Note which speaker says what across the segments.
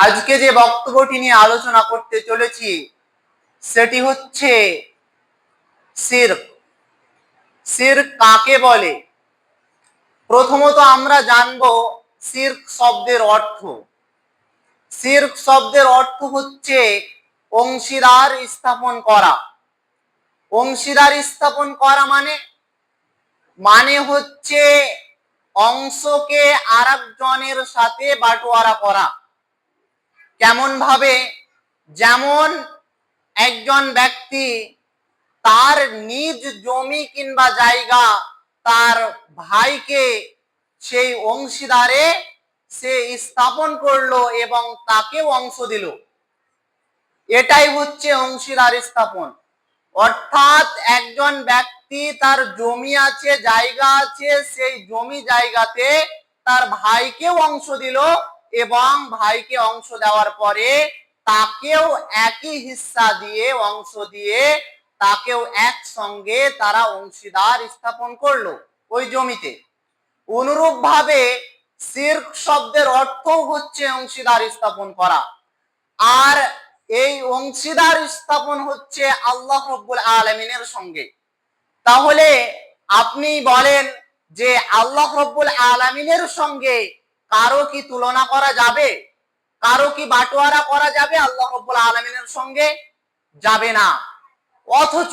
Speaker 1: আজকে যে বক্তব্যটি নিয়ে আলোচনা করতে চলেছি, সেটি হচ্ছে সির্ক। সির্ক কাকে বলে? প্রথমত আমরা জানব সির্ক শব্দের অর্থ। সির্ক শব্দের অর্থ হচ্ছে অংশীদার স্থাপন করা। অংশীদার স্থাপন করা মানে মানে হচ্ছে অংশকে আরেকজনের সাথে বাটোয়ারা করা। কেমন ভাবে যেমন একজন ব্যক্তি তার নিজ জমি কিংবা জায়গা তার ভাইকে সেই অংশীদারে সে স্থাপন করল এবং তাকেও অংশ দিল। এটাই হচ্ছে অংশীদার স্থাপন। অর্থাৎ একজন ব্যক্তি তার জমি আছে, জায়গা আছে, সেই জমি জায়গাতে তার ভাইকেও অংশ দিল এবং ভাইকে অংশ দেওয়ার পরে তাকেও একই হিস্সা দিয়ে, অংশ দিয়ে তাকেও একসঙ্গে তারা অংশীদার স্থাপন করল ওই জমিতে। অনুরূপ ভাবে সির্ক শব্দের অর্থ হচ্ছে অংশীদার স্থাপন করা। আর এই অংশীদার স্থাপন হচ্ছে আল্লাহ রব্বুল আলমিনের সঙ্গে। তাহলে আপনি বলেন যে আল্লাহ রব্বুল আলমিনের সঙ্গে কারও কি তুলনা করা যাবে? কারও কি বাটোয়ারা করা যাবে? আল্লাহ রব্বুল আলমিনের সঙ্গে যাবে না। অথচ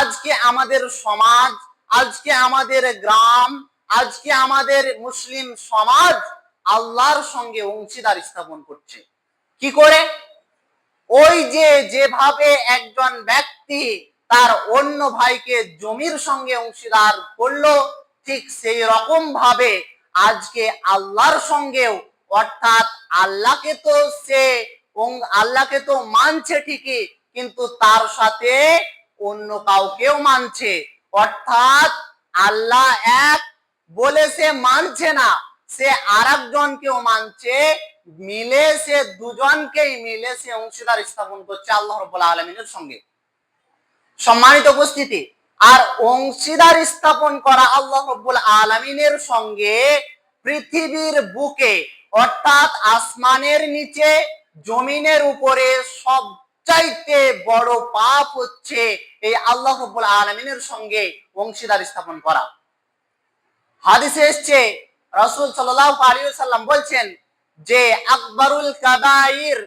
Speaker 1: আজকে আমাদের সমাজ, আজকে আমাদের গ্রাম, আজকে আমাদের মুসলিম সমাজ আল্লাহর সঙ্গে অংশীদার স্থাপন করছে। কি করে? ওই যে যেভাবে একজন ব্যক্তি তার অন্য ভাইকে জমির সঙ্গে অংশীদার করল, ঠিক সেই রকম ভাবে আজকে আল্লাহর সঙ্গেও, অর্থাৎ আল্লাহকে তো সে আল্লাহকে তো মানছে ঠিকই, কিন্তু তার সাথে অন্য কাউকেও মানছে। অর্থাৎ আল্লাহ এক বলে সে মানছে না, সে আর একজনকেও মানছে, মিলে সে দুজনকেই মিলে সে অংশীদার স্থাপন করছে আল্লাহ আলমিনের সঙ্গে। সম্মানিত উপস্থিতি আর অংশীদার স্থাপন করা আল্লাহ রব্বুল আলমিনের সঙ্গে পৃথিবীর বুকে, অর্থাৎ আসমানের নিচে, জমিনের উপরে সবচাইতে বড় পাপ হচ্ছে এই আল্লাহ রব্বুল আলমিনের সঙ্গে অংশীদার স্থাপন করা। হাদিসে এসছে, রসুল সাল্লাম বলছেন যে, আকবরুল কাবাইর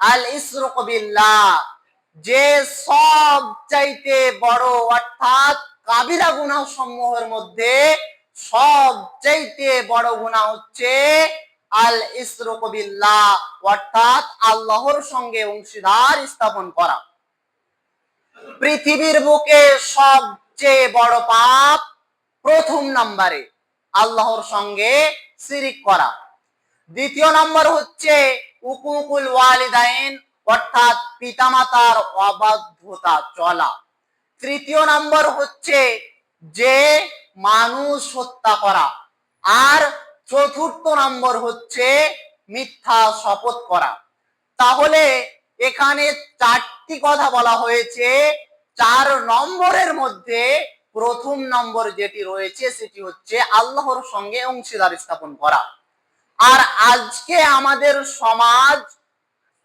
Speaker 1: আল ইসরুক বিল্লাহ। যে সব চাইতে বড়, অর্থাৎ কাবিরা গুনাহ সমূহের মধ্যে সব চাইতে বড় গুনাহ হচ্ছে আল ইসরুক বিল্লাহ অর্থাৎ আল্লাহর সঙ্গে অংশীদার স্থাপন করা। পৃথিবীর বুকে সবচেয়ে বড় পাপ প্রথম নম্বরে আল্লাহর সঙ্গে শিরিক করা। দ্বিতীয় নম্বর হচ্ছে উকুকুল ওয়ালিদাইন অর্থাৎ পিতামাতার অবাধ্যতা চলা। তৃতীয় নম্বর হচ্ছে যে মানুষ হত্যা করা। আর চতুর্থ নম্বর হচ্ছে মিথ্যা শপথ করা। তাহলে এখানে চারটি কথা বলা হয়েছে। চার নম্বরের মধ্যে প্রথম নম্বর যেটি রয়েছে সেটি হচ্ছে আল্লাহর সঙ্গে অংশীদার স্থাপন করা। আর আজকে আমাদের সমাজ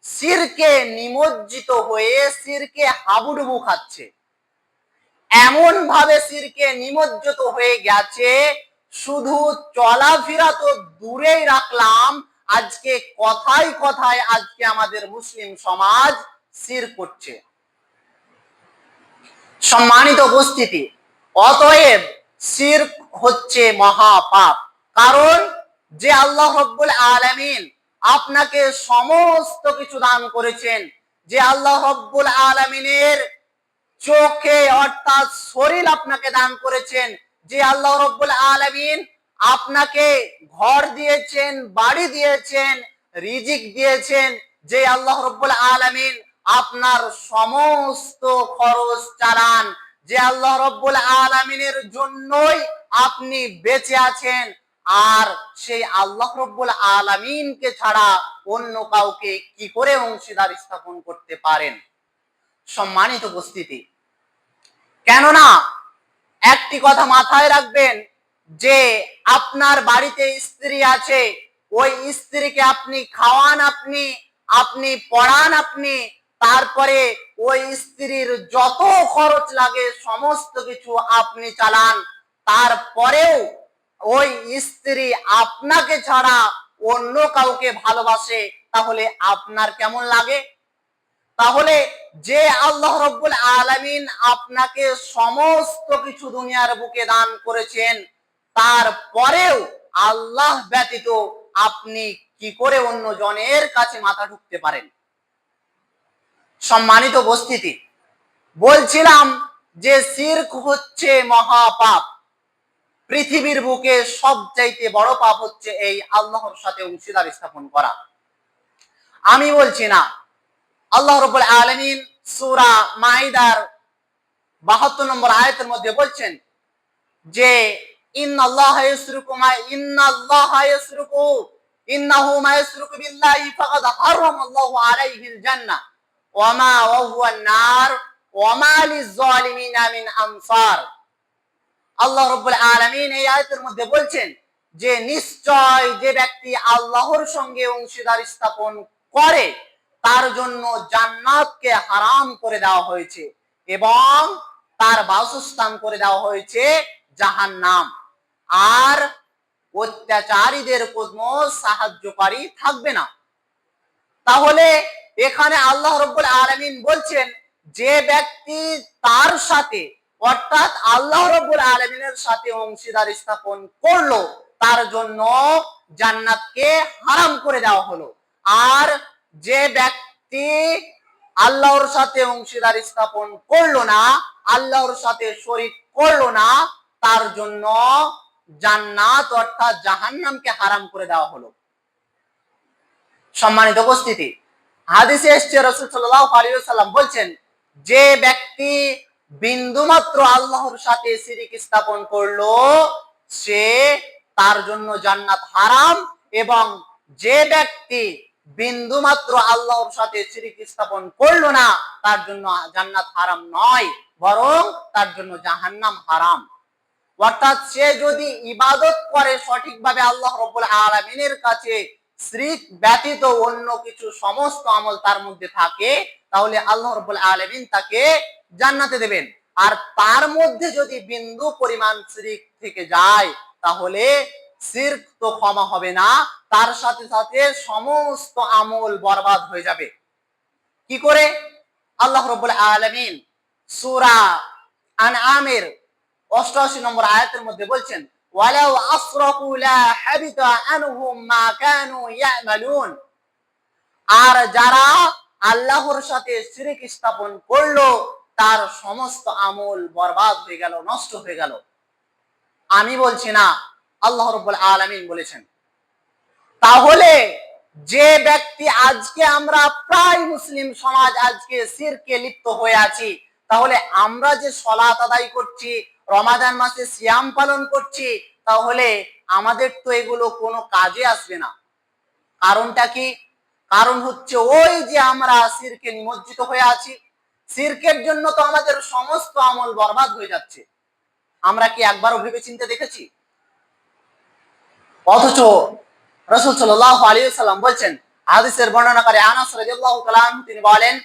Speaker 1: সিরকে নিমজ্জিত হয়ে সিরকে হাবুডুবু খাচ্ছে। এমন ভাবে সিরকে নিমজ্জিত হয়ে গেছে, শুধু চলাফেরা তো দূরেই রাখলাম, আজকে কথায় কথায় আজকে আমাদের মুসলিম সমাজ সির করছে। সম্মানিত উপস্থিতি, অতএব সির হচ্ছে মহাপাপ, কারণ যে আল্লাহ রব্বুল আলমিন আপনাকে সমস্ত কিছু দান করেছেন যে আল্লাহ রব্বুল আলমিনের চোখে অর্থাৎ শরীর আপনাকে দান করেছেন, যে আল্লাহ রব্বুল আলমিন আপনাকে ঘর দিয়েছেন, বাড়ি দিয়েছেন, রিজিক দিয়েছেন, যে আল্লাহ রব্বুল আলমিন আপনার সমস্ত খরচ চালান, যে আল্লাহ রব্বুল আলমিনের জন্যই আপনি বেঁচে আছেন। আর সেই আল্লাহ রব্বুল আলমিনকে ছাড়া অন্য কাউকে কি করে অংশীদার স্থাপন করতে পারেন? সম্মানিত উপস্থিতি। কেননা, একটি কথা মাথায় রাখবেন, যে আপনার বাড়িতে স্ত্রী আছে, ওই স্ত্রীকে আপনি খাওয়ান আপনি আপনি পড়ান আপনি, তারপরে ওই স্ত্রীর যত খরচ লাগে, সমস্ত কিছু আপনি চালান, তারপরেও ওই স্ত্রী আপনাকে ছাড়া অন্য কাউকে ভালোবাসে, তাহলে আপনার কেমন লাগে? তাহলে যে আল্লাহ রব্বুল আলামিন আপনাকে সমস্ত কিছু দুনিয়ার বুকে দান করেছেন তারপরেও আল্লাহ ব্যতীত আপনি কি করে অন্য জনের কাছে মাথা ঢুকতে পারেন? সম্মানিত উপস্থিতি, বলছিলাম যে সির্ক হচ্ছে মহাপাপ। পৃথিবীর বুকে সবচাইতে বড় পাপ হচ্ছে এই আল্লাহর সাথে অংশীদার স্থাপন করা। আমি বলছি না, আল্লাহ রব্বুল আলামিন সূরা মাইদার 72 নম্বর আয়াতের মধ্যে বলছেন যে মিন আনসার আল্লাহ রব্বুল আলামিন এই আয়াতের মধ্যে বলছেন যে, নিশ্চয় যে ব্যক্তি আল্লাহর সঙ্গে অংশীদার স্থাপন করে, তার জন্য জান্নাতকে হারাম করে দেওয়া হয়েছে এবং তার বাসস্থান করে দেওয়া হয়েছে জাহান নাম আর অত্যাচারীদের কোনো সাহায্যকারী থাকবে না। তাহলে এখানে আল্লাহ রব্বুল আলামিন বলছেন, যে ব্যক্তি তার সাথে অর্থাৎ আল্লাহ রব্বুল আলামিনের সাথে অংশীদার স্থাপন করল, তার জন্য জান্নাতকে হারাম করে দেওয়া হলো। আর যে ব্যক্তি আল্লাহর সাথে অংশীদার স্থাপন করল না, আল্লাহর সাথে শরীক করল না, তার জন্য জান্নাত অর্থাৎ জাহান্নামকে হারাম করে দেওয়া হলো। সম্মানিত উপস্থিতি, হাদিসে এসছে রসুল সাল্লাল্লাহু আলাইহি সাল্লাম বলছেন, যে ব্যক্তি বিন্দুমাত্র আল্লাহর সাথে শিরিক স্থাপন করল, সে তার জন্য জান্নাত হারাম এবং যে ব্যক্তি বিন্দুমাত্র আল্লাহর সাথে শিরিক স্থাপন করল না, তার জন্য জান্নাত হারাম নয়, বরং তার জন্য জাহান্নাম হারাম। অর্থাৎ সে যদি ইবাদত করে সঠিকভাবে আল্লাহ রব্বুল আলামিনের কাছে শ্রিক ব্যতীত অন্য কিছু সমস্ত আমল তার মধ্যে থাকে তাহলে আল্লাহ রব্বুল আলামিন তাকে জান্নাতে দেবেন। আর তার মধ্যে যদি বিন্দু পরিমাণ শ্রিক থেকে যায়, তাহলে সির্ক তো ক্ষমা হবে না, তার সাথে সাথে সমস্ত আমল বরবাদ হয়ে যাবে। কি করে? আল্লাহ রব্বুল আলামিন সূরা আনআমের 88 নম্বর আয়াতের মধ্যে বলছেন, ওয়ালাউ আসরাকু লা হাবিতা আনহুম মা কানু ইয়ামালুন। আর যারা আল্লাহর সাথে শিরিক স্থাপন করল, তার সমস্ত আমল বরবাদ হয়ে গেল, নষ্ট হয়ে গেল। আমি বলছি না, আল্লাহ রব্বুল আলামিন বলেছেন। তাহলে যে ব্যক্তি আজকে আমরা প্রায় মুসলিম সমাজ আজকে সিরকে লিপ্ত হয়ে আছি, তাহলে আমরা যে সলাত আদায় করছি, রমাদান মাসে সিয়াম পালন করছি, তাহলে আমাদের তো এগুলো কোনো কাজে আসবে না। কারণটা কি? কারণ হচ্ছে ওই যে আমরা সিরকে নিমজ্জিত হয়ে আছি, সিরকের জন্য তো আমাদের সমস্ত আমল বরবাদ হয়ে যাচ্ছে। আমরা কি একবারও ভেবে চিন্তে দেখেছি? অথচ রসুল সাল্লাহ আলী সাল্লাম বলছেন, হাদিসের বর্ণনাকারী আনাস রাদিয়াল্লাহু তাআলা আনহু তিনি বলেন,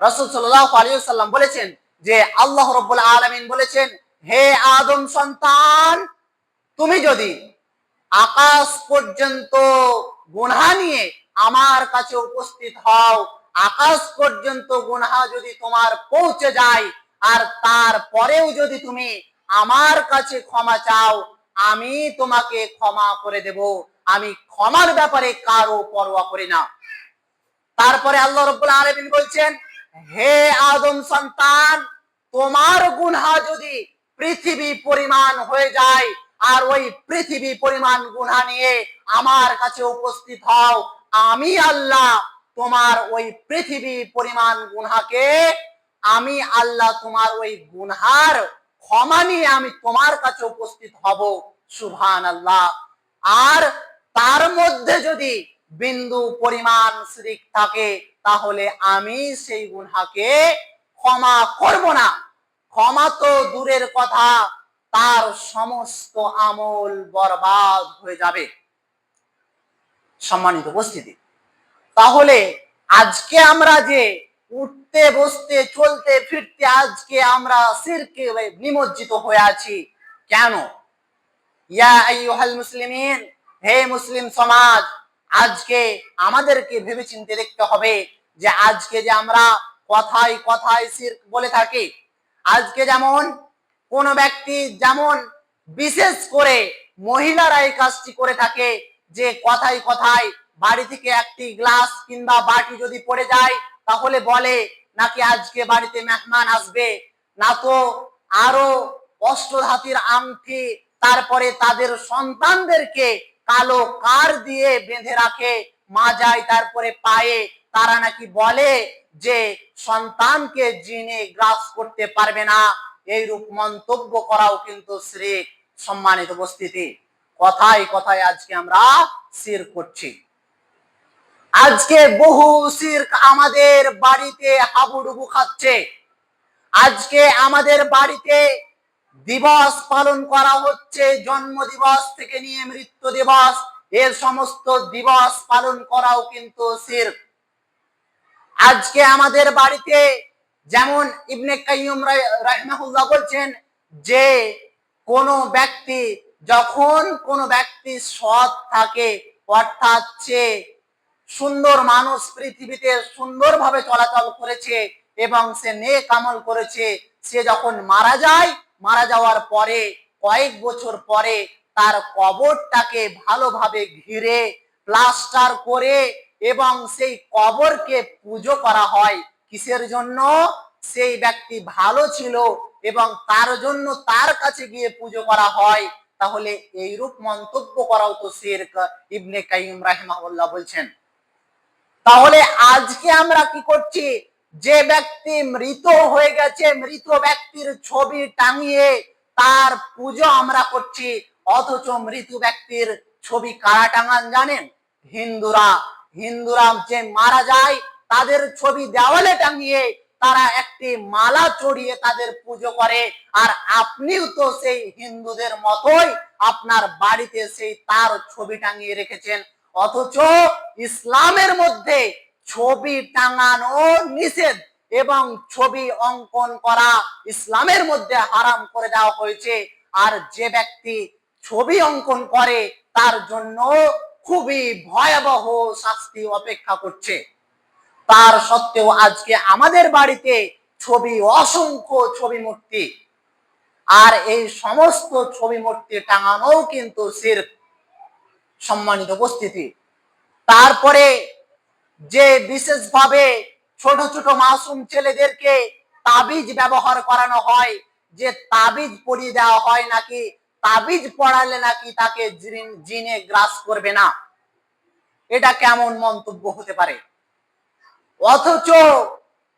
Speaker 1: রসুল সাল্লাহ আলী সাল্লাম বলেছেন যে আল্লাহ রব্বুল আলামিন বলেছেন, হে আদম সন্তান, তুমি যদি আকাশ পর্যন্ত গুনহা নিয়ে আমার কাছে উপস্থিত হও। আকাশ পর্যন্ত গুনহা যদি তোমার পৌঁছে যায়, আর তারপরেও যদি তুমি আমার কাছে ক্ষমা চাও, আমি তোমাকে ক্ষমা করে দেব। আমি ক্ষমার ব্যাপারে কারও পরোয়া করি না। তারপরে আল্লাহ রব্বুল আলামিন বলছেন, হে আদম সন্তান, তোমার গুনহা যদি পৃথিবী পরিমাণ হয়ে যায়, আর ওই পৃথিবী পরিমাণ গুনহা নিয়ে আমার কাছে উপস্থিত হও। আমি আল্লাহ তোমার ওই পৃথিবী পরিমাণ গুনহাকে, আমি আল্লাহ তোমার ওই গুনহার ক্ষমা নিয়ে আমি তোমার কাছে উপস্থিত হব সুভান আল্লাহ আর তার মধ্যে যদি বিন্দু পরিমাণ শিরিক থাকে, তাহলে আমি সেই গুনহাকে ক্ষমা করব না। ক্ষমা তো দূরের কথা, তার সমস্ত আমল বরবাদ হয়ে যাবে। সম্মানিত উপস্থিতি। তাহলে আজকে আমরা যে উঠতে, বসতে, চলতে, ফিরতে আজকে আমরা সিরকে নিমজ্জিত হয়ে আছি। কেন? ইয়া মুসলিমিন, হে মুসলিম সমাজ, আজকে আমাদেরকে ভেবেচিন্তে দেখতে হবে যে আজকে যে আমরা কথায় কথায় সিরক বলে থাকি, আজকে যেমন কোন ব্যক্তি যেমন বিশেষ করে মহিলারা এই কাজটি করে থাকে যে কথাই কথায় বাড়ি থেকে একটি গ্লাস কিংবা বাটি যদি পড়ে যায়, তাহলে বলে, নাকি আজকে বাড়িতে মেহমান আসবে? না তো আরও অষ্টধাতির আংটি, তারপরে তাদের সন্তানদেরকে কালো কার দিয়ে বেঁধে রাখে, মা যায় তারপরে পায়ে, তারা নাকি বলে যে, সন্তানকে জিনে গ্রাস করতে পারবে না। এইরূপ মন্তব্য করাও কিন্তু শ্রী সম্মানিত উপস্থিতি। কথায় কথায় আজকে আমরা সির করছি। আজকে বহু সির্ক আমাদের বাড়িতে হাবুডুবু খাচ্ছে। আজকে আমাদের বাড়িতে দিবস পালন করা হচ্ছে জন্ম দিবস থেকে নিয়ে মৃত্যু দিবস এর সমস্ত দিবস পালন করাও কিন্তু সির্ক আজকে আমাদের বাড়িতে যেমন ইবনে কাইয়ুম রাহিমাহুল্লাহ বলছেন যে কোন ব্যক্তি যখন কোন ব্যক্তি সৎ থাকে, অর্থাৎ সে সুন্দর মানুষ, পৃথিবীতে সুন্দরভাবে চলাচল করেছে এবং সে নেক আমল করেছে, সে যখন মারা যায়, মারা যাওয়ার পরে, কয়েক বছর পরে তার কবরটাকে ভালোভাবে ঘিরে, প্লাস্টার করে এবং সেই কবরকে পুজো করা হয়। কিসের জন্য? সেই ব্যক্তি ভালো ছিল এবং তার জন্য তার কাছে গিয়ে পুজো করা হয়। তাহলে এইরূপ মন্তব্য করাও তো শিরক ইবনে কাইম রাহিমাহুল্লাহ বলছেন। তাহলে আজকে আমরা কি করছি? যে ব্যক্তি মৃত হয়ে গেছে, মৃত ব্যক্তির ছবি টাঙিয়ে তার পুজো আমরা করছি, অথচ মৃত ব্যক্তির ছবি কারা টাঙান জানেন? হিন্দুরা। হিন্দুরা যে মারা যায়, তাদের ছবি দেওয়ালে টাঙিয়ে তারা একটি মালা চড়িয়ে তাদের পুজো করে। আর আপনিও তো সেই হিন্দুদের মতোই আপনার বাড়িতে সেই তার ছবি টাঙিয়ে রেখেছেন। অথচ ইসলামের মধ্যে ছবি টাঙানো নিষেধ এবং ছবি অঙ্কন করা ইসলামের মধ্যে হারাম করে দেওয়া হয়েছে। আর যে ব্যক্তি ছবি অঙ্কন করে, তার জন্য খুবই ভয়াবহ শাস্তি অপেক্ষা করছে। তার সত্ত্বেও আজকে আমাদের বাড়িতে ছবি, অসংখ্য ছবি মূর্তি। আর এই সমস্ত ছবি মূর্তি টাঙানোও কিন্তু সির সম্মানিত উপস্থিতি। তারপরে যে বিশেষভাবে ছোট ছোট মাসুম ছেলেদেরকে তাবিজ ব্যবহার করানো হয়, যে তাবিজ পরিয়ে দেওয়া হয় নাকি তাবিজ পড়ালে নাকি তাকে জিনে গ্রাস করবে না? এটা কেমন মন্তব্য হতে পারে? অথচ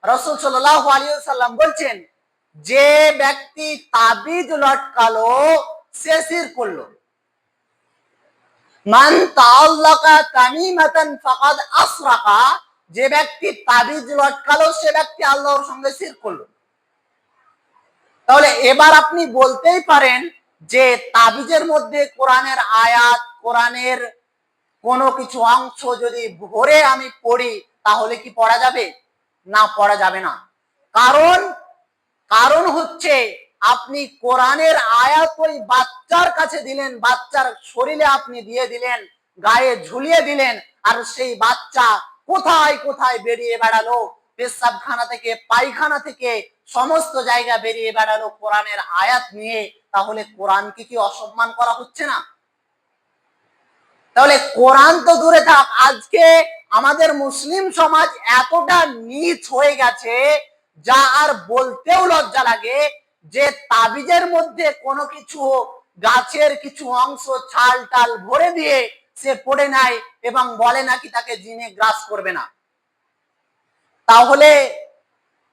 Speaker 1: রসুল সাল্লাম বলছেন, যে ব্যক্তি তাবিজ লটকালো, সে সির করল। মান তামিমাতান ফাকাদ আসরাকা, যে ব্যক্তি তাবিজ লটকালো, সে ব্যক্তি আল্লাহর সঙ্গে শির করল। তাহলে এবার আপনি বলতেই পারেন যে তাবিজের মধ্যে কোরআনের আয়াত, কোরআনের কোনো কিছু অংশ যদি ভরে আমি পড়ি তাহলে কি পড়া যাবে? না, পড়া যাবে না। কারণ কারণ হচ্ছে আপনি কোরআনের আয়াত ওই বাচ্চার কাছে দিলেন, বাচ্চার শরীরে আপনি দিয়ে দিলেন, গায়ে ঝুলিয়ে দিলেন, আর সেই বাচ্চা কোথায় কোথায় বেরিয়ে বেড়ালো? পেশাবখানা থেকে, পায়খানা থেকে সমস্ত জায়গা বেরিয়ে বেড়ালো কোরআনের আয়াত নিয়ে, তাহলে কোরআনকে কি অসম্মান করা হচ্ছে না? তাহলে কোরআন তো দূরে থাক, আজকে আমাদের মুসলিম সমাজ এতটা নিচ হয়ে গেছে যা আর বলতেও লজ্জা লাগে যে তাবিজের মধ্যে কোনো কিছু গাছের কিছু অংশ ছাল টাল ভরে দিয়ে সে পড়ে নেয় এবং বলে নাকি তাকে জিনে গ্রাস করবে না। তাহলে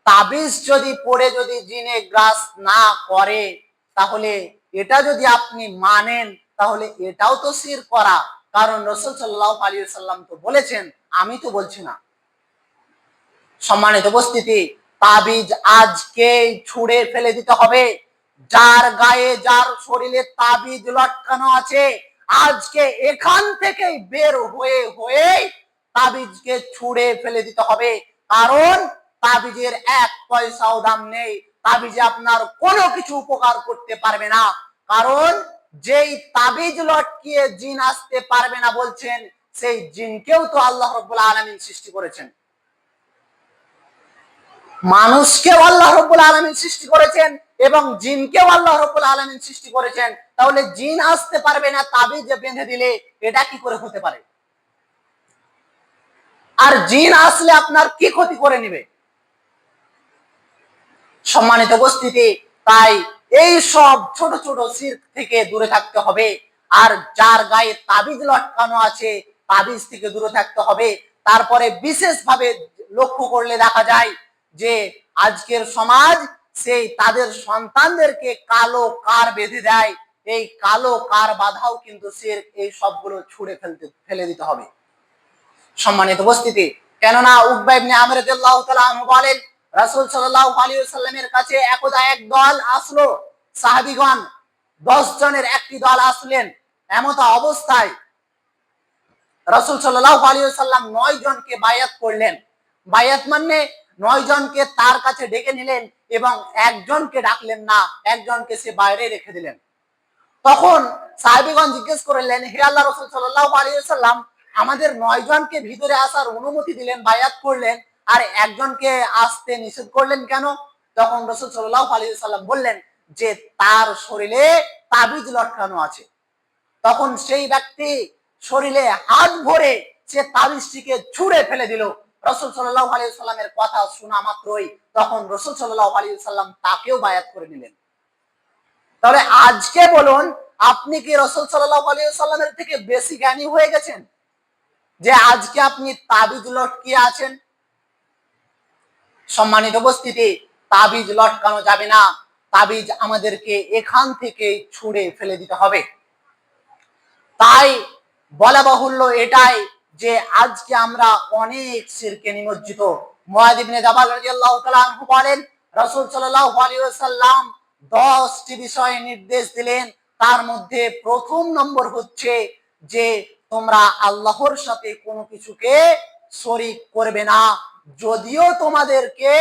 Speaker 1: তাবিজ যদি পড়ে যদি জিনে গ্রাস না করে, তাহলে এটা যদি আপনি মানেন, তাহলে এটাও তো সির করা। কারণ রসুল সাল্লাহ আলী সাল্লাম তো বলেছেন আমি তো বলছি না। সম্মানিত উপস্থিতি, তাবিজ আজকে ছুড়ে ফেলে দিতে হবে। যার গায়ে, যার শরীরে তাবিজ লটকানো আছে, আজকে এখান থেকেই বের হয়ে হয়ে তাবিজকে ছুঁড়ে ফেলে দিতে হবে। কারণ তাবিজের এক পয়সাও দাম নেই। তাবিজে আপনার কোনো কিছু উপকার করতে পারবে না। কারণ যেই তাবিজ লটকিয়ে জিন আসতে পারবে না বলছেন সেই জিনকেও তো আল্লাহ রব্বুল আলমিন সৃষ্টি করেছেন। মানুষকেও আল্লাহ রব্বুল আলমিন সৃষ্টি করেছেন এবং জিনকেও আল্লাহ রব্বুল আলমিন সৃষ্টি করেছেন। তাহলে জিন আসতে পারবে না, তাবিজ বেঁধে দিলে এটা কি করে হতে পারে? আর জিন আসলে আপনার কি ক্ষতি করে নিবে? সম্মানিত উপস্থিতি, তাই এই সব ছোট ছোট সির থেকে দূরে থাকতে হবে। আর যার গায়ে তাবিজ লটকানো আছে তাবিজ থেকে দূরে থাকতে হবে। তারপরে বিশেষভাবে লক্ষ্য করলে দেখা যায় যে আজকের সমাজ সেই তাদের সন্তানদেরকে কালো কার বেঁধে দেয়। এই কালো কার বাধাও কিন্তু সে এই সবগুলো ছুড়ে ফেলতে, ফেলে দিতে হবে। সম্মানিত উপস্থিতি, কেননা উকবা ইবনে আমর রাদিয়াল্লাহু তাআলা বলেন, রাসূল সাল্লাল্লাহু আলাইহি ওয়াসাল্লামের কাছে একদা এক দল আসলো। সাহাবীগণ 10 জনের একটি দল আসলেন। এমত অবস্থায় রাসূল সাল্লাল্লাহু আলাইহি ওয়াসাল্লাম 9 জনকে বায়াত করলেন। বায়াত মানে 9 জনকে তার কাছে ডেকে নিলেন এবং একজনকে ডাকলেন না, একজনকে সে বাইরে রেখে দিলেন। তখন সাহাবীগণ জিজ্ঞেস করলেন, হে আল্লাহ রাসূল সাল্লাল্লাহু আলাইহি ওয়াসাল্লাম, আমাদের নয় জনকে ভিতরে আসার অনুমতি দিলেন, বায়াত করলেন, আর একজনকে আসতে নিষেধ করলেন কেন? তখন রসুল সাল্লাহ আলী সাল্লাম বললেন, যে তার শরীরে তাবিজ লটকানো আছে। তখন সেই ব্যক্তি শরীরে হাত ভরে সে তাবিজটিকে ছুঁড়ে ফেলে দিল। রসুল সাল্লাহ আলী সাল্লামের কথা শোনা মাত্রই তখন রসুল সাল্লাহ আলী সাল্লাম তাকেও বায়াত করে নিলেন। তাহলে আজকে বলুন, আপনি কি রসুল সাল্লাহ আলী সাল্লামের থেকে বেশি জ্ঞানী হয়ে গেছেন? যে আজকে আপনি তাবিজ লটকিয়ে আছেন? সম্মানিত উপস্থিতি, তাবিজ লটকানো যাবে না। তাবিজ আমাদেরকে এখান থেকে ছুঁড়ে ফেলে দিতে হবে। তাই বলা বাহুল্য এটাই যে আজকে আমরা অনেক সিরকে নিমজ্জিত। বলেন, রাসূল সাল্লাল্লাহু আলাইহি ওয়াসাল্লাম 10টি বিষয়ে নির্দেশ দিলেন। তার মধ্যে প্রথম নম্বর হচ্ছে যে তোমরা আল্লাহর সাথে কোনো কিছুকে শরিক করবে না। যদিও তোমাদেরকে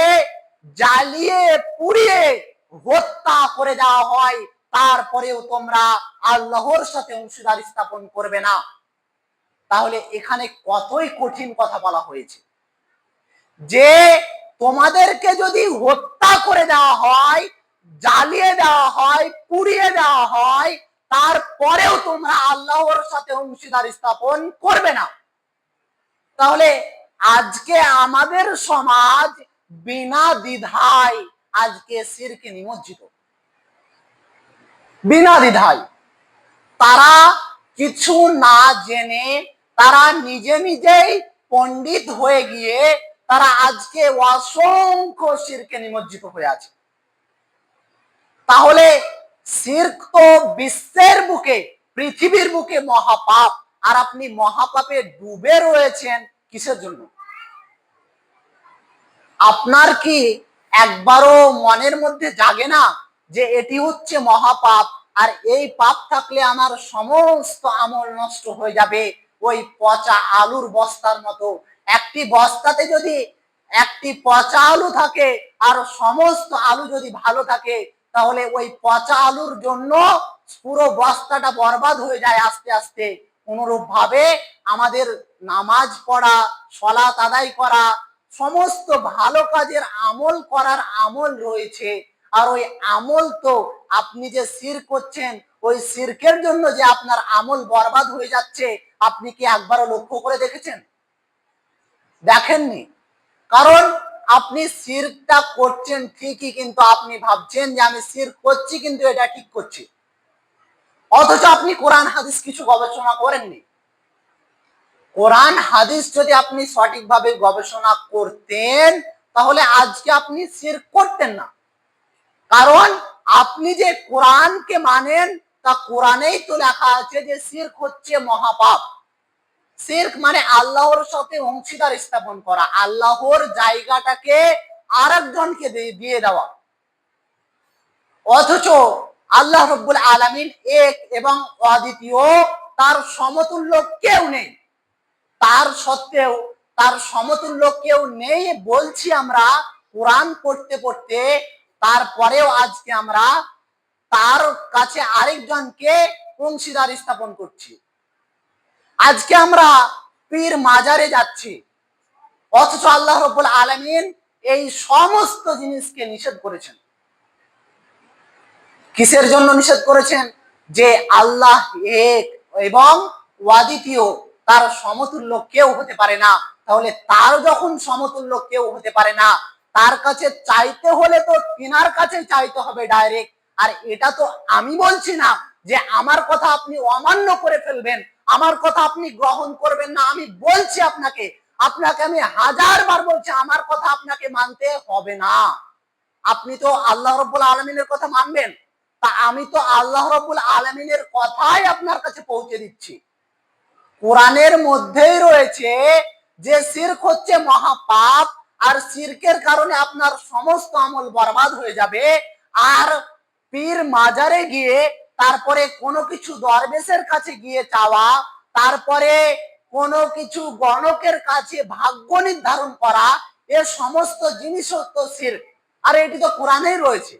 Speaker 1: জ্বালিয়ে, পুড়িয়ে হত্যা করে দেওয়া হয়, তারপরেও তোমরা আল্লাহর সাথে অংশীদার স্থাপন করবে না। তাহলে এখানে কতই কঠিন কথা বলা হয়েছে? যে তোমাদেরকে যদি হত্যা করে দেওয়া হয়, জ্বালিয়ে দেওয়া হয়, পুড়িয়ে দেওয়া হয়, তারপরেও তোমরা আল্লাহর সাথে অংশীদার স্থাপন করবে না। তাহলে আজকে আমাদের সমাজ বিনা দ্বিধায় আজকে সিরকে নিমজ্জিত। বিনা দ্বিধায়। তারা কিছু না জেনে তারা নিজে নিজেই পণ্ডিত হয়ে গিয়ে তারা আজকে অসংখ্য সিরকে নিমজ্জিত হয়ে আছে। তাহলে সির্ক তো বিশ্বের বুকে, পৃথিবীর বুকে মহাপাপ। আর আপনি মহাপাপে ডুবে রয়েছেন কিসের জন্য? আপনার কি একবারও মনের মধ্যে জাগে না যে এটি হচ্ছে মহাপাপ? আর এই পাপ থাকলে আমার সমস্ত আমল নষ্ট হয়ে যাবে। ওই পচা আলুর বস্তার মতো। একটি বস্তাতে যদি একটি পচা আলু থাকে, আর সমস্ত আলু যদি ভালো থাকে, তাহলে ওই পচা আলুর জন্য পুরো বস্তাটা বরবাদ হয়ে যায় আস্তে আস্তে। অনুরূপ ভাবে আমাদের নামাজ পড়া সলাত আদায় করা, সমস্ত ভালো কাজের আমল করার আমল রয়েছে। আর ওই আমল তো আপনি যে সির করছেন, ওই সিরকের জন্য যে আপনার আমল বরবাদ হয়ে যাচ্ছে আপনি কি একবারও লক্ষ্য করে দেখেছেন? দেখেননি। কারণ আপনি সিরটা করছেন ঠিকই, কিন্তু আপনি ভাবছেন যে আমি সির করছি, কিন্তু এটা ঠিক করছি। অথচ আপনি কোরআন, হাদিস কিছু গবেষণা করেননি। কোরআন, হাদিস যদি আপনি সঠিকভাবে গবেষণা করতেন, তাহলে আজকে আপনি সির করতেন না। কারণ আপনি যে কোরআনকে মানেন তা কোরআনেই তো লেখা আছে যে সির হচ্ছে মহাপাপ। সির্ক মানে আল্লাহর সাথে অংশীদার স্থাপন করা, আল্লাহর জায়গাটাকে আর একজনকে দিয়ে দেওয়া। অথচ আল্লাহ রব্বুল আলমিন এক এবং অদ্বিতীয়, তার সমতুল্য কেউ নেই। তার সত্ত্বেও, তার সমতুল্য কেউ নেই বলছি আমরা কোরআন পড়তে পড়তে, তারপরেও আজকে আমরা তার কাছে আরেকজনকে অংশীদার স্থাপন করছি। আজকে আমরা পীর মাজারে যাচ্ছি। অথচ আল্লাহ রব্বুল আলমিন এই সমস্ত জিনিসকে নিষেধ করেছেন। কিসের জন্য নিষেধ করেছেন? যে আল্লাহ এক এবং ওয়াদিতীয় তার সমতুল্য কেউ হতে পারে না। তাহলে তার যখন সমতুল্য কেউ হতে পারে না, তার কাছে চাইতে হলে তো তিনার কাছে চাইতে হবে ডাইরেক্ট আর এটা তো আমি বলছি না যে আমার কথা আপনি অমান্য করে ফেলবেন, আমার কথা আপনি গ্রহণ করবেন না, আমি বলছি আপনাকে আপনাকে আমি হাজার বার বলছি, আমার কথা আপনাকে মানতে হবে না। আপনি তো আল্লাহ রব্বুল আলমিনের কথা মানবেন, তা আমি তো আল্লাহ রব্বুল আলমিনের কথাই আপনার কাছে পৌঁছে দিচ্ছি। কোরআনের মধ্যেই রয়েছে যে সিরক হচ্ছে মহাপাপ, আর সিরকের কারণে আপনার সমস্ত আমল বরবাদ হয়ে যাবে, আর পীর মাজারে গিয়ে, তারপরে কোনো কিছু দরবেশের কাছে গিয়ে চাওয়া, তারপরে কোনো কিছু গণকের কাছে ভাগ্য নির্ধারণ করা, এ সমস্ত জিনিস তো আর এটি তো কোরআনেই রয়েছে।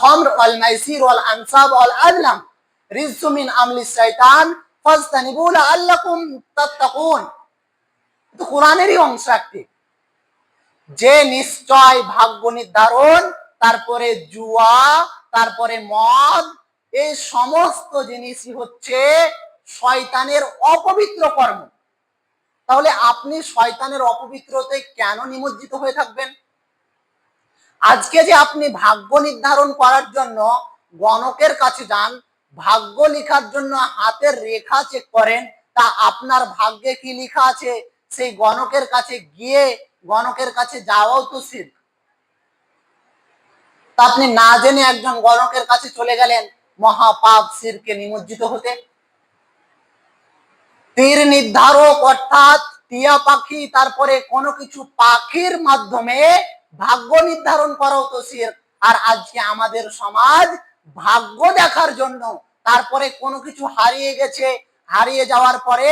Speaker 1: খমর ওয়াল মাইসির ওয়াল আনসাব ওয়াল মিন আমলি শাইতান, ফাজতানিবু লাআল্লাকুম তাত্তাকুন। তো কোরআনেরই অংশ একটি। যে নিশ্চয় ভাগ্য নির্ধারণ তারপরে জুয়া, তারপরে মদ এই সমস্ত জিনিসই হচ্ছে শয়তানের অপবিত্র কর্ম। তাহলে আপনি শয়তানের অপবিত্রতে কেন নিমজ্জিত হয়ে থাকবেন? আজকে যে আপনি ভাগ্য নির্ধারণ করার জন্য গণকের কাছে যান, ভাগ্য লেখার জন্য হাতের রেখা চেক করেন, তা আপনার ভাগ্যে কি লেখা আছে? সেই গণকের কাছে গিয়ে গণকের কাছে যাওয়াও তো সিদ্ধ। তা আপনি না জেনে একজন গণকের কাছে চলে গেলেন মহাপাপ সিরকে নিমজ্জিত হতে। তীর নির্ধারক অর্থাৎ টিয়া পাখি, তারপরে কোনো কিছু পাখির মাধ্যমে ভাগ্য নির্ধারণ করাও তো সির আর আজকে আমাদের সমাজ ভাগ্য দেখার জন্য তারপরে কোনো কিছু হারিয়ে গেছে, হারিয়ে যাওয়ার পরে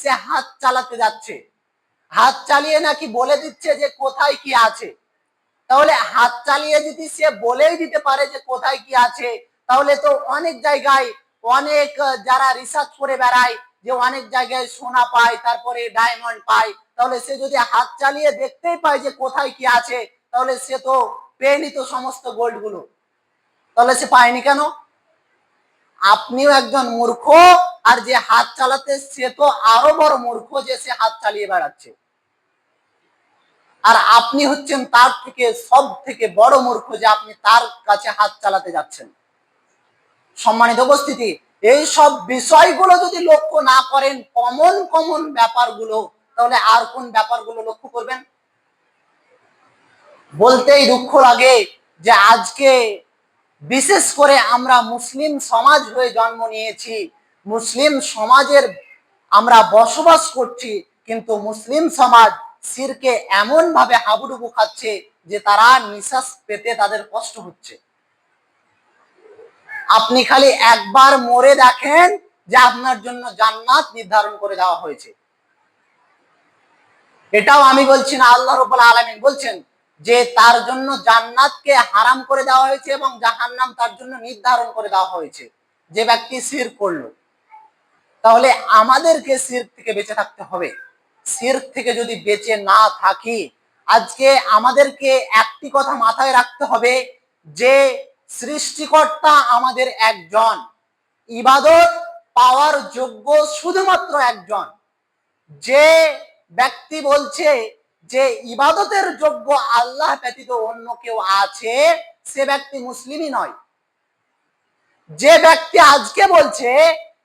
Speaker 1: সে হাত চালাতে যাচ্ছে। হাত চালিয়ে নাকি বলে দিচ্ছে যে কোথায় কি আছে। তাহলে হাত চালিয়ে যদি সে বলেই দিতে পারে যে কোথায় কি আছে, তাহলে তো অনেক জায়গায় অনেক যারা রিসার্চ করে বেড়ায় যে অনেক জায়গায় সোনা পায়, তারপরে ডায়মন্ড পায়, তাহলে সে যদি হাত চালিয়ে দেখতেই পায় যে কোথায় কি আছে, তাহলে সে তো পেয়ে নিত সমস্ত গোল্ডগুলো। তাহলে সে পায়নি কেন? আপনিও একজন মূর্খ, আর যে হাত চালাতে সে তো আরও বড় মূর্খ যে সে হাত চালিয়ে বেড়াচ্ছে। আর আপনি হচ্ছেন তার থেকে সব থেকে বড় মূর্খ যে আপনি তার কাছে হাত চালাতে যাচ্ছেন। সম্মানিত উপস্থিতি এই সব বিষয়গুলো যদি লক্ষ্য না করেন, কমন কমন ব্যাপারগুলো, তাহলে আর কোন ব্যাপারগুলো লক্ষ্য করবেন? বলতেই দুঃখ লাগে যে আজকে বিশেষ করে আমরা মুসলিম সমাজ হয়ে জন্ম নিয়েছি। মুসলিম সমাজের আমরা বসবাস করছি, কিন্তু মুসলিম সমাজ সিরকে এমন ভাবে হাবুডুবু খাচ্ছে যে তারা নিঃশ্বাস পেতে তাদের কষ্ট হচ্ছে। আপনি খালি একবার মরে দেখেন যে আপনার জন্য জান্নাত নির্ধারণ করে দেওয়া হয়েছে। এটাও আমি বলছি না, আল্লাহ রবুল্লা আলমিন বলছেন যে তার জন্য জান্নাতকে হারাম করে দেওয়া হয়েছে এবং জাহান্নাম তার জন্য নির্ধারণ করে দেওয়া হয়েছে। যে ব্যক্তি সির করল, তাহলে আমাদেরকে সির থেকে বেঁচে থাকতে হবে। সির থেকে যদি বেঁচে না থাকি, আজকে আমাদেরকে একটি কথা মাথায় রাখতে হবে যে, সৃষ্টিকর্তা আমাদের একজন। ইবাদত পাওয়ার যোগ্য শুধুমাত্র একজন। যে ব্যক্তি বলছে যে, ইবাদতের যোগ্য আল্লাহ ব্যতীত অন্য কেউ আছে, সে ব্যক্তি মুসলিমই নয়। যে ব্যক্তি আজকে বলছে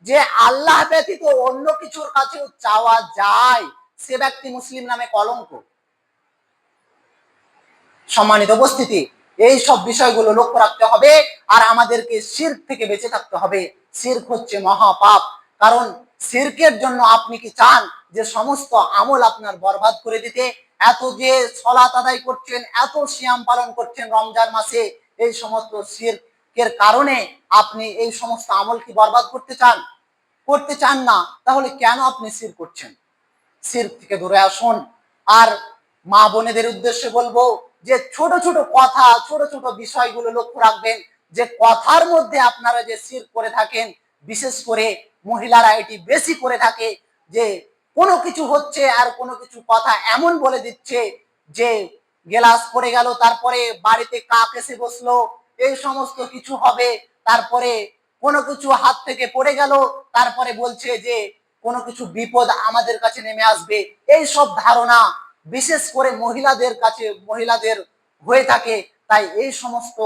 Speaker 1: যে, আল্লাহ ব্যতীত অন্য কিছুর কাছেও চাওয়া যায় সে ব্যক্তি মুসলিম নামে কলঙ্ক। সম্মানিত উপস্থিতি, এই সব বিষয়গুলো লক্ষ্য রাখতে হবে আর আমাদেরকে শির্ক থেকে বেঁচে থাকতে হবে। শির্ক হচ্ছে মহাপাপ। কারণ শির্কের জন্য আপনি কি চান যে সমস্ত আমল আপনার বরবাদ করে দিতে? এত যে সলাত আদায় করছেন, এত সিয়াম পালন করছেন রমজান মাসে, এই সমস্ত শির্ক কারণে আপনি এই সমস্ত আমল কি বরবাদ করতে চান? করতে চান না, তাহলে কেন আপনি সির করছেন? সির থেকে দূরে আসুন। আর মা বোনেদের উদ্দেশ্যে বলব যে ছোট ছোট কথা, ছোট ছোট বিষয়গুলো লক্ষ্য রাখবেন। যে কথার মধ্যে আপনারা যে সির করে থাকেন, বিশেষ করে মহিলারা এটি বেশি করে থাকে যে কোনো কিছু হচ্ছে আর কোনো কিছু কথা এমন বলে দিচ্ছে যে গেলাস পড়ে গেল, তারপরে বাড়িতে কাক এসে বসল, এই সমস্ত কিছু হবে। তারপরে কোনো কিছু হাত থেকে পড়ে গেল, তারপরে বলছে যে কোনো কিছু বিপদ আমাদের কাছে নেমে আসবে, এই সব ধারণা বিশেষ করে মহিলাদের কাছে, মহিলাদের হয়ে থাকে। তাই এই সমস্ত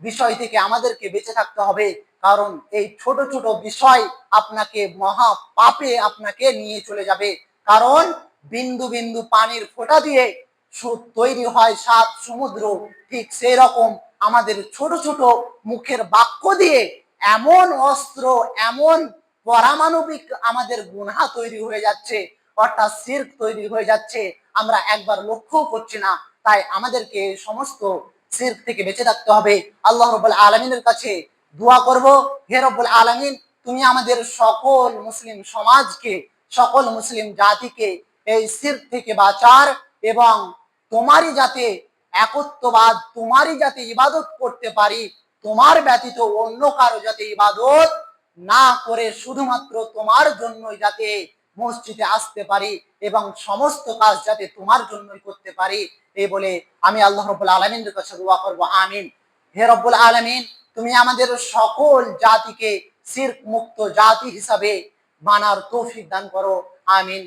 Speaker 1: বিষয় থেকে আমাদেরকে বেঁচে থাকতে হবে। কারণ এই ছোট ছোট বিষয় আপনাকে মহা পাপে আপনাকে নিয়ে চলে যাবে। কারণ বিন্দু বিন্দু পানির ফোঁটা দিয়ে তৈরি হয়, সাত সমুদ্র। ঠিক সেই রকম আমাদের ছোট ছোট মুখের বাক্য দিয়ে এমন অস্ত্র, এমন পরামাণবিক আমাদের গুনহা তৈরি হয়ে যাচ্ছে, অর্থাৎ সির্ক তৈরি হয়ে যাচ্ছে। আমরা একবার লক্ষ্য করছি না, তাই আমাদেরকে সমস্ত সির্ক থেকে বেঁচে থাকতে হবে। আল্লাহ রবুল আলমিনের কাছে দোয়া করব, হে রব্বুল আলমিন, তুমি আমাদের সকল মুসলিম সমাজকে, সকল মুসলিম জাতিকে এই সির্ক থেকে বাঁচার এবং তোমারই যাতে একত্ববাদ, তোমারই যাতে ইবাদত করতে পারি, তোমার ব্যতীত অন্য কারও যাতে ইবাদত না করে শুধুমাত্র তোমার জন্যই যাতে মসজিদে আসতে পারি এবং সমস্ত কাজ যাতে তোমার জন্যই করতে পারি, এই বলে আমি আল্লাহ রবুল আলমিনের কাছে করব, আমিন। হে রব্বুল আলমিন, তুমি আমাদের সকল জাতিকে সির্ক মুক্ত জাতি হিসাবে মানার তৌফিক দান করো, আমিন।